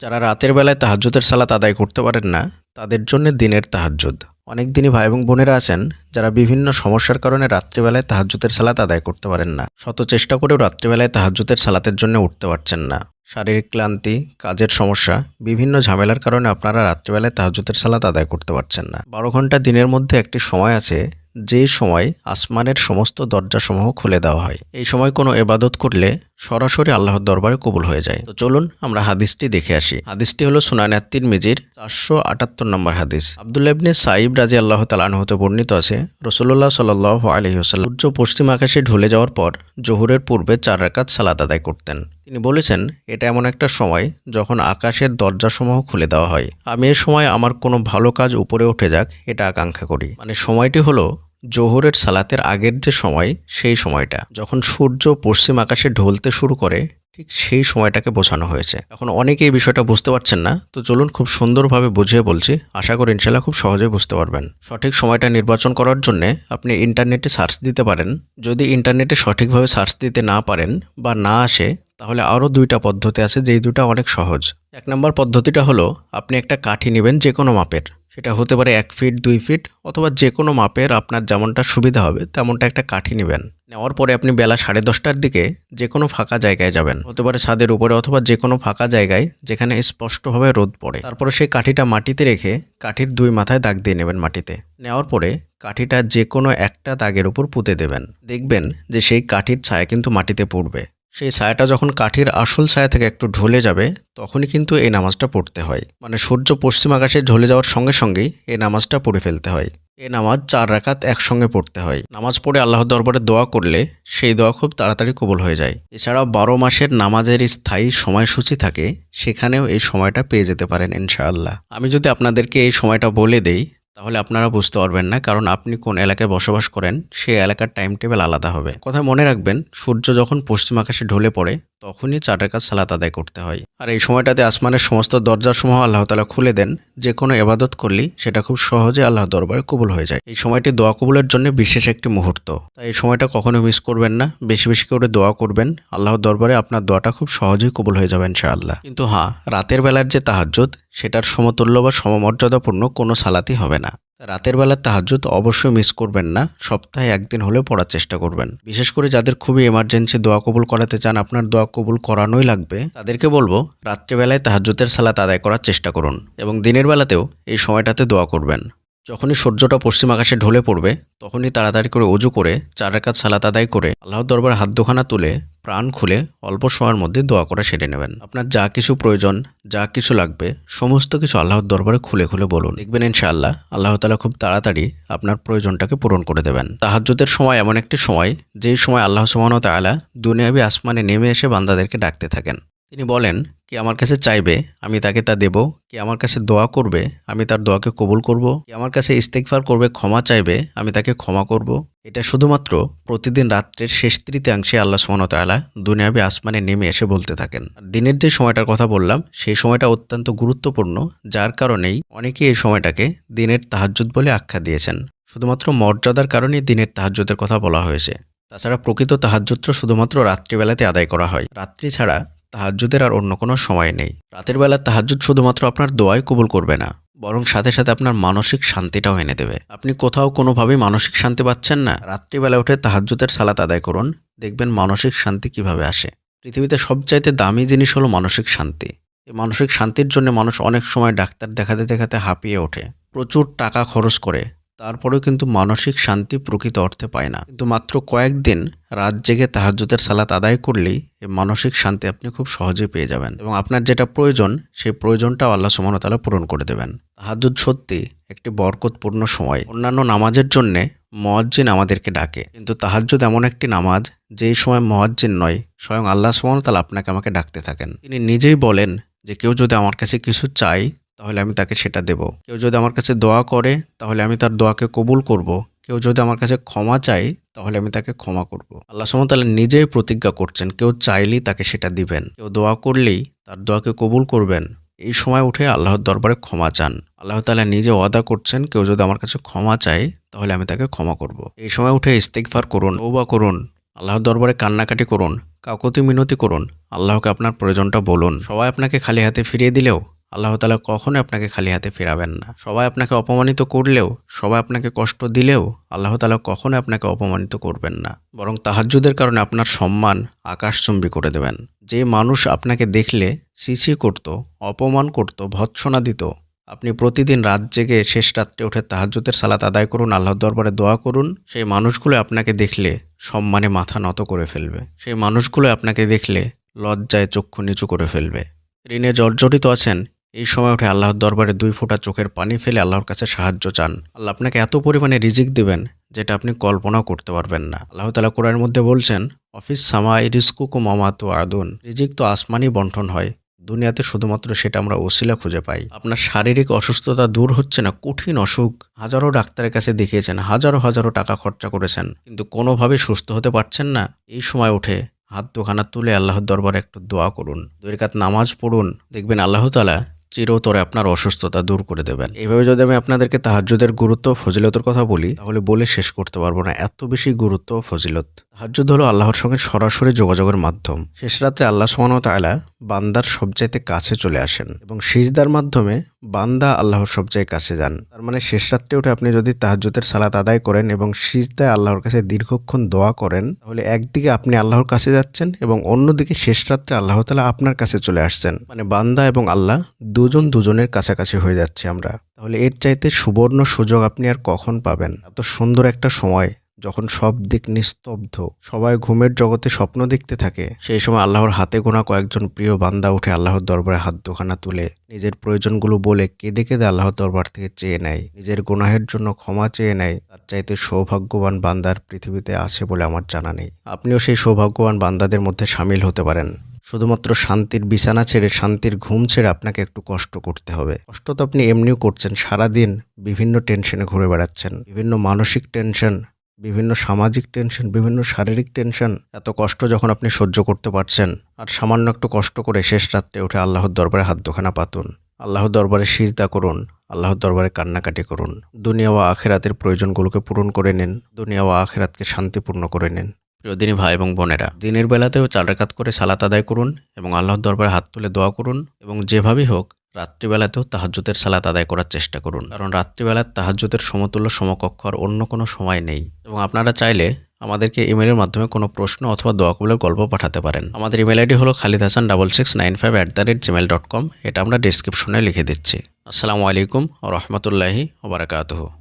যারা রাতের বেলায় তাহাজ্জুদের সালাত আদায় করতে পারেন না, তাদের জন্য দিনের তাহাজ্জুদ। অনেক দিনই ভাই এবং বোনেরা আছেন, যারা বিভিন্ন সমস্যার কারণে রাত্রিবেলায় তাহাজ্জুদের সালাত আদায় করতে পারেন না। শত চেষ্টা করেও রাত্রিবেলায় তাহাজ্জুদের সালাতের জন্য উঠতে পারছেন না। শারীরিক ক্লান্তি, কাজের সমস্যা, বিভিন্ন ঝামেলার কারণে আপনারা রাত্রিবেলায় তাহাজ্জুদের সালাত আদায় করতে পারছেন না। বারো ঘণ্টা দিনের মধ্যে একটি সময় আছে যে সময় আসমানের সমস্ত দরজাসমূহ খুলে দেওয়া হয়। এই সময় কোনো এবাদত করলে সরাসরি আল্লাহর দরবারে কবুল হয়ে যায়। তো চলুন আমরা হাদিসটি দেখে আসি। হাদিসটি হলো সুনানাত্তির মিজির চারশো আটাত্তর নম্বর হাদিস। আবদুল্লাহ ইবনে সাইব রাজি আল্লাহ তালান হতে বর্ণিত আছে রসুল্লাহ সাল আলহি আসাল্লাম সূর্য পশ্চিম আকাশে ঢলে যাওয়ার পর জহুরের পূর্বে চার রাকাত সালাদ আদায় করতেন। তিনি বলেছেন, এটা এমন একটা সময় যখন আকাশের দরজাসমূহ খুলে দেওয়া হয়। আমি এ সময় আমার কোনো ভালো কাজ উপরে উঠে যাক, এটা আকাঙ্ক্ষা করি। মানে সময়টি হলো জোহরের সালাতের আগের যে সময়, সেই সময়টা। যখন সূর্য পশ্চিম আকাশে ঢলতে শুরু করে, ঠিক সেই সময়টাকে বোঝানো হয়েছে। এখন অনেকে এই বিষয়টা বুঝতে পারছেন না, তো চলুন খুব সুন্দরভাবে বুঝিয়ে বলছি। আশা করি ইনশাল্লাহ খুব সহজেই বুঝতে পারবেন। সঠিক সময়টা নির্বাচন করার জন্য আপনি ইন্টারনেটে সার্চ দিতে পারেন। যদি ইন্টারনেটে সঠিকভাবে সার্চ দিতে না পারেন বা না আসে, তাহলে আরও দুইটা পদ্ধতি আছে, যেই দুটা অনেক সহজ। এক নম্বর পদ্ধতিটা হলো, আপনি একটা কাঠি নেবেন যে কোনো মাপের। সেটা হতে পারে এক ফিট দুই ফিট অথবা যে কোনো মাপের আপনার যেমনটা সুবিধা হবে তেমনটা একটা কাঠি নেবেন। নেওয়ার পরে আপনি বেলা সাড়ে দশটার দিকে যে কোনো ফাঁকা জায়গায় যাবেন। হতে পারে ছাদের উপরে অথবা যে কোনো ফাঁকা জায়গায় যেখানে স্পষ্টভাবে রোদ পড়ে। তারপরে সেই কাঠিটা মাটিতে রেখে কাঠির দুই মাথায় দাগ দিয়ে নেবেন মাটিতে। নেওয়ার পরে কাঠিটা যে কোনো একটা দাগের উপর পুঁতে দেবেন। দেখবেন যে সেই কাঠির ছায়া কিন্তু মাটিতে পড়বে। সেই ছায়াটা যখন কাঠির আসল ছায়া থেকে একটু ঢলে যাবে, তখনই কিন্তু এই নামাজটা পড়তে হয়। মানে সূর্য পশ্চিম আকাশে ঢলে যাওয়ার সঙ্গে সঙ্গেই এই নামাজটা পড়ে ফেলতে হয়। এই নামাজ চার রাকাত একসঙ্গে পড়তে হয়। নামাজ পড়ে আল্লাহর দরবারে দোয়া করলে সেই দোয়া খুব তাড়াতাড়ি কবুল হয়ে যায়। এছাড়াও বারো মাসের নামাজের স্থায়ী সময়সূচি থাকে, সেখানেও এই সময়টা পেয়ে যেতে পারেন ইনশাআল্লাহ। আমি যদি আপনাদেরকে এই সময়টা বলে দেই তাহলে আপনারা বুঝতে পারবেন না, কারণ আপনি কোন এলাকায় বসবাস করেন, সেই এলাকার টাইম টেবিল আলাদা হবে। কথা মনে রাখবেন, সূর্য যখন পশ্চিম আকাশে ঢলে পড়ে তখনই চার রাকাত সালাত আদায় করতে হয়। আর এই সময়টাতে আসমানের সমস্ত দরজাসমূহ আল্লাহ তালা খুলে দেন। যে কোনো এবাদত করলেই সেটা খুব সহজে আল্লাহ দরবারে কবুল হয়ে যায়। এই সময়টি দোয়া কবুলের জন্য বিশেষ একটি মুহূর্ত। তাই এই সময়টা কখনো মিস করবেন না। বেশি বেশি করে দোয়া করবেন। আল্লাহর দরবারে আপনার দোয়াটা খুব সহজেই কবুল হয়ে যাবে ইনশাআল্লাহ। কিন্তু হ্যাঁ রাতের বেলার যে তাহাজ্জুদ, সেটার সমতুল্য বা সমমর্যাদাপূর্ণ কোনো সালাতই হবে না। রাতের বেলার তাহাজ্জুদ অবশ্যই মিস করবেন না, সপ্তাহে একদিন হলেও পড়ার চেষ্টা করবেন। বিশেষ করে যাদের খুবই এমার্জেন্সি দোয়া কবুল করাতে চান, আপনার দোয়া কবুল করানোই লাগবে। তাদেরকে বলব, রাত্রিবেলায় তাহাজ্জুদের সালাত আদায় করার চেষ্টা করুন এবং দিনের বেলাতেও এই সময়টাতে দোয়া করবেন। যখনই সূর্যটা পশ্চিম আকাশে ঢলে পড়বে, তখনই তাড়াতাড়ি করে অজু করে চার রাকাত সালাত আদায় করে আল্লাহর দরবার হাত দোখানা তুলে প্রাণ খুলে অল্প সময়ের মধ্যে দোয়া করে সেরে নেবেন। আপনার যা কিছু প্রয়োজন, যা কিছু লাগবে, সমস্ত কিছু আল্লাহর দরবারে খুলে খুলে বলুন। দেখবেন ইনশাআল্লাহ, আল্লাহ তালা খুব তাড়াতাড়ি আপনার প্রয়োজনটাকে পূরণ করে দেবেন। তাহাজ্যতের সময় এমন একটি সময়, যেই সময় আল্লাহ সুবহান তালা দুনিয়াবি আসমানে নেমে এসে বান্দাদেরকে ডাকতে থাকেন। তিনি বলেন, কি আমার কাছে চাইবে, আমি তাকে তা দেব। কি আমার কাছে দোয়া করবে, আমি তার দোয়াকে কবুল করব। কি আমার কাছে ইস্তেকফার করবে, ক্ষমা চাইবে, আমি তাকে ক্ষমা করব। এটা শুধুমাত্র প্রতিদিন রাত্রের শেষ তৃতীয়াংশে আল্লাহ সুমনতালা দুনিয়াবি আসমানে নেমে এসে বলতে থাকেন। দিনের যে সময়টার কথা বললাম, সেই সময়টা অত্যন্ত গুরুত্বপূর্ণ, যার কারণেই অনেকেই এই সময়টাকে দিনের তাহাজ্জুদ বলে আখ্যা দিয়েছেন। শুধুমাত্র মর্যাদার কারণেই দিনের তাহাজ্জুদের কথা বলা হয়েছে। তাছাড়া প্রকৃত তাহাজ্জুদটা শুধুমাত্র রাত্রিবেলাতে আদায় করা হয়। রাত্রি ছাড়া তাহাজ্জুদের আর অন্য কোনো সময় নেই। রাতের বেলা তাহাজ্জুদ শুধুমাত্র আপনার দোয়াই কবুল করবে না, বরং সাথে সাথে আপনার মানসিক শান্তিটাও এনে দেবে। আপনি কোথাও কোনোভাবেই মানসিক শান্তি পাচ্ছেন না। রাত্রিবেলা উঠে তাহাজ্জুদের সালাত আদায় করুন, দেখবেন মানসিক শান্তি কীভাবে আসে। পৃথিবীতে সবচাইতে দামি জিনিস হলো মানসিক শান্তি। এই মানসিক শান্তির জন্য মানুষ অনেক সময় ডাক্তার দেখাতে দেখাতে হাঁপিয়ে ওঠে। প্রচুর টাকা খরচ করে তারপরেও কিন্তু মানসিক শান্তি প্রকৃত অর্থে পায় না। কিন্তু মাত্র কয়েকদিন রাত জেগে তাহাজ্জুদের সালাত আদায় করলেই এই মানসিক শান্তি আপনি খুব সহজে পেয়ে যাবেন এবং আপনার যেটা প্রয়োজন, সেই প্রয়োজনটাও আল্লাহ সুমনতালা পূরণ করে দেবেন। তাহাজ্জুদ সত্যি একটি বরকতপূর্ণ সময়। অন্যান্য নামাজের জন্যে মহাজ্জিন আমাদেরকে ডাকে। কিন্তু তাহাজ্জুদ এমন একটি নামাজ, যেই সময় মহাজ্জিন নয়, স্বয়ং আল্লাহ সুমনতালা আপনাকে আমাকে ডাকতে থাকেন। তিনি নিজেই বলেন যে কেউ যদি আমার কাছে কিছু চাই তাহলে আমি তাকে সেটা দেব কেউ যদি আমার কাছে দোয়া করে, তাহলে আমি তার দোয়াকে কবুল করব। কেউ যদি আমার কাছে ক্ষমা চাই তাহলে আমি তাকে ক্ষমা করব। আল্লাহ সুমতাল্লাহ নিজেই প্রতিজ্ঞা করছেন, কেউ চাইলেই তাকে সেটা দিবেন কেউ দোয়া করলেই তার দোয়াকে কবুল করবেন এই সময় উঠে আল্লাহর দরবারে ক্ষমা চান আল্লাহ তালা নিজে ওয়াদা করছেন, কেউ যদি আমার কাছে ক্ষমা চায়, তাহলে আমি তাকে ক্ষমা করব। এই সময় উঠে ইস্তেকফার করুন ওবা করুন, আল্লাহর দরবারে কান্নাকাটি করুন কাকতি মিনতি করুন, আল্লাহকে আপনার প্রয়োজনটা বলুন সবাই আপনাকে খালি হাতে ফিরিয়ে দিলেও আল্লাহ তালা কখনো আপনাকে খালি হাতে ফেরাবেন না। সবাই আপনাকে অপমানিত করলেও, সবাই আপনাকে কষ্ট দিলেও আল্লাহ তালা কখনোই আপনাকে অপমানিত করবেন না। বরং তাহাজ্জুদের কারণে আপনার সম্মান আকাশচুম্বী করে দেবেন। যে মানুষ আপনাকে দেখলে সিসি করত, অপমান করত, ভৎসনা দিত, আপনি প্রতিদিন রাত জেগে শেষ রাত্রে উঠে তাহাজ্জুদের সালাত আদায় করুন, আল্লাহর দরবারে দোয়া করুন, সেই মানুষগুলো আপনাকে দেখলে সম্মানে মাথা নত করে ফেলবে। সেই মানুষগুলো আপনাকে দেখলে লজ্জায় চক্ষু নিচু করে ফেলবে। ঋণে জর্জরিত আছেন এই সময় উঠে আল্লাহর দরবারে দুই ফোঁটা চোখের পানি ফেলে আল্লাহর কাছে সাহায্য চান। আল্লাহ আপনাকে এত পরিমাণে রিজিক দেবেন যেটা আপনি কল্পনাও করতে পারবেন না। আল্লাহ তালা কোরআনের মধ্যে বলছেন, অফিস সামা রিস্কুকু মামাতু আদুন। রিজিক তো আসমানই বন্টন হয়। দুনিয়াতে শুধুমাত্র সেটা আমরা ওসিলা খুঁজে পাই। আপনার শারীরিক অসুস্থতা দূর হচ্ছে না, কঠিন অসুখ। হাজারো ডাক্তারের কাছে দেখিয়েছেন, হাজারো হাজারো টাকা খরচা করেছেন। কিন্তু কোনোভাবে সুস্থ হতে পারছেন না। এই সময় উঠে হাত দোকানা তুলে আল্লাহর দরবারে একটু দোয়া করুন। দুই রাকাত নামাজ পড়ুন। দেখবেন আল্লাহ তালা চিরতরে আপনার অসুস্থতা দূর করে দেবেন। এইভাবে যদি আমি আপনাদেরকে তাহাজুদের গুরুত্ব ফজিলতের কথা বলি, তাহলে বলে শেষ করতে পারব না। এত বেশি গুরুত্ব ফজিলত। তাহাজ্জুদ হলো আল্লাহর সঙ্গে সরাসরি যোগাযোগের মাধ্যম। শেষ রাত্রে আল্লাহ সোহানো তালা বান্দার সবচাইতে কাছে চলে আসেন এবং সিজদার মাধ্যমে বান্দা আল্লাহর সবচেয়ে কাছে যান। তার মানে শেষ রাত্রে উঠে আপনি যদি তাহাজ্জুদের সালাত আদায় করেন এবং সিজদায় আল্লাহর কাছে দীর্ঘক্ষণ দোয়া করেন, তাহলে একদিকে আপনি আল্লাহর কাছে যাচ্ছেন এবং অন্যদিকে শেষ রাত্রে আল্লাহ তালা আপনার কাছে চলে আসছেন। মানে বান্দা এবং আল্লাহ দুজন দুজনের কাছাকাছি হয়ে যাচ্ছে আমরা। তাহলে এর চাইতে সুবর্ণ সুযোগ আপনি আর কখন পাবেন? এত সুন্দর একটা সময়। যখন সব দিক নিস্তব্ধ, সবাই ঘুমের জগতে স্বপ্ন দেখতে থাকে, সেই সময় আল্লাহর হাতে গোনা কয়েকজন প্রিয় বান্দা উঠে আল্লাহর দরবারে হাত দোকানা তুলে, নিজের প্রয়োজনগুলো বলে কেঁদে কেঁদে আল্লাহর দরবার থেকে চেয়ে নেয়, নিজের গুনাহের জন্য ক্ষমা চেয়ে নেয়, তার চাইতে সৌভাগ্যবান বান্দার পৃথিবীতে আছে বলে আমার জানা নেই। আপনিও সেই সৌভাগ্যবান বান্দাদের মধ্যে সামিল হতে পারেন। শুধুমাত্র শান্তির বিছানা ছেড়ে শান্তির ঘুম ছেড়ে আপনাকে একটু কষ্ট করতে হবে। কষ্ট তো আপনি এমনিও করছেন, সারাদিন বিভিন্ন টেনশনে ঘুরে বেড়াচ্ছেন, বিভিন্ন মানসিক টেনশন বিভিন্ন সামাজিক টেনশন বিভিন্ন শারীরিক টেনশন এত কষ্ট যখন আপনি সহ্য করতে পারছেন। আর সামান্য একটু কষ্ট করে শেষ রাত্রে উঠে আল্লাহর দরবারে হাত দোখানা পাতুন। আল্লাহর দরবারে সিজদা করুন, আল্লাহর দরবারে কান্নাকাটি করুন। দুনিয়া ও আখেরাতের প্রয়োজনগুলোকে পূরণ করে নিন, দুনিয়া ও আখেরাতকে শান্তিপূর্ণ করে নিন। প্রিয় দিনী ভাই এবং বোনেরা, দিনের বেলাতেও চার রাকাত করে সালাত আদায় করুন এবং আল্লাহর দরবারে হাত তুলে দোয়া করুন এবং যেভাবেই হোক রাত্রিবেলাতেও তাহাজ্জুদের সালাত আদায় করার চেষ্টা করুন। কারণ রাত্রিবেলার তাহাজ্জুদের সমতুল্য সমকক্ষ আর অন্য কোনো সময় নেই। এবং আপনারা চাইলে আমাদেরকে ইমেলের মাধ্যমে কোনো প্রশ্ন অথবা দোয়া কবলের গল্প পাঠাতে পারেন। আমাদের ইমেল আইডি হলো Khalid Hasan double six nine five at the rate Gmail dot com. এটা আমরা ডিসক্রিপশনে লিখে দিচ্ছি। আসসালামু আলাইকুম রহমতুল্লাহি ওবরাকাতহ